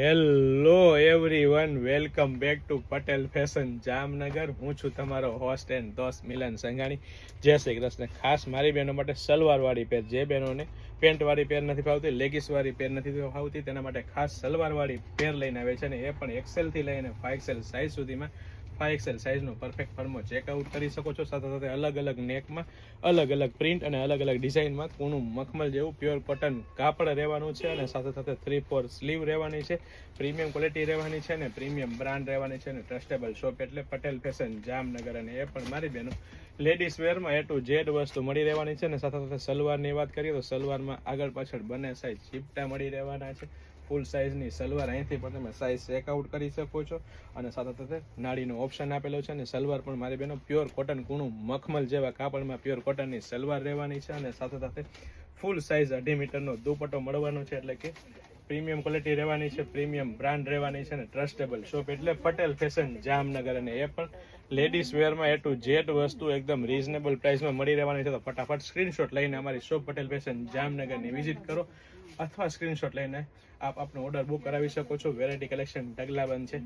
Hello everyone welcome back to Patel fashion Jamnagar હું છું તમારો હોસ્ટ એન્ડ દોસ્ત મિલન સંઘાણી. જય શ્રી કૃષ્ણ. ખાસ મારી બહેનો માટે સલવારવાળી પેર. જે બહેનોને પેન્ટવાળી પેર નથી ફાવતી, લેગીસવાળી પેર નથી ફાવતી, તેના માટે ખાસ સલવારવાળી પેર લઈને આવે છે અને એ પણ એક્સેલથી લઈને ફાઇવ એક્સેલ સાઇઝ સુધીમાં ફાઇવ એક્સેલ સાઇઝનો પરફેક્ટ ફર્મો ચેકઆઉટ કરી શકો છો. સાથે સાથે અલગ અલગ નેકમાં અલગ અલગ પ્રિન્ટ અને અલગ અલગ ડિઝાઇનમાં કૂણું મખમલ જેવું પ્યોર કોટન કાપડ રહેવાનું છે અને સાથે સાથે થ્રી ફોર સ્લીવ રહેવાની છે. પ્રીમિયમ ક્વોલિટી રહેવાની છે અને પ્રીમિયમ બ્રાન્ડ રહેવાની છે અને ટ્રસ્ટેબલ શોપ એટલે પટેલ ફેશન જામનગર અને એ પણ મારી બહેનો લેડીઝ વેરમાં એ ટુ જેડ વસ્તુ મળી રહેવાની છે અને સાથે સાથે સલવારની વાત કરીએ તો સલવારમાં આગળ પાછળ બંને સાઈઝ ચીપટા મળી રહેવાના છે. ફૂલ સાઇઝની સલવાર અહીંથી પણ તમે સાઇઝ ચેકઆઉટ કરી શકો છો અને સાથે સાથે નાળીનો ઓપ્શન આપેલો છે અને સલવાર પણ મારી બહેનો પ્યોર કોટન કૂણું મખમલ જેવા કાપડમાં પ્યોર કોટનની સલવાર રહેવાની છે અને સાથે સાથે ફૂલ સાઇઝ અઢી મીટરનો દુપટ્ટો મળવાનો છે એટલે કે પ્રીમિયમ ક્વોલિટી રહેવાની છે પ્રીમિયમ બ્રાન્ડ રહેવાની છે અને ટ્રસ્ટેબલ શોપ એટલે પટેલ ફેશન જામનગર અને એ પણ લેડીઝ વેરમાં એ ટુ જેટ વસ્તુ એકદમ રીઝનેબલ પ્રાઇસમાં મળી રહેવાની છે તો ફટાફટ સ્ક્રીનશોટ લઈને અમારી શોપ પટેલ ફેશન જામનગરની વિઝિટ કરો અથવા સ્ક્રીનશોટ લઈને આપ આપનો ઓર્ડર બુક કરાવી શકો છો. વેરાયટી કલેક્શન ઢગલાબંધ છે.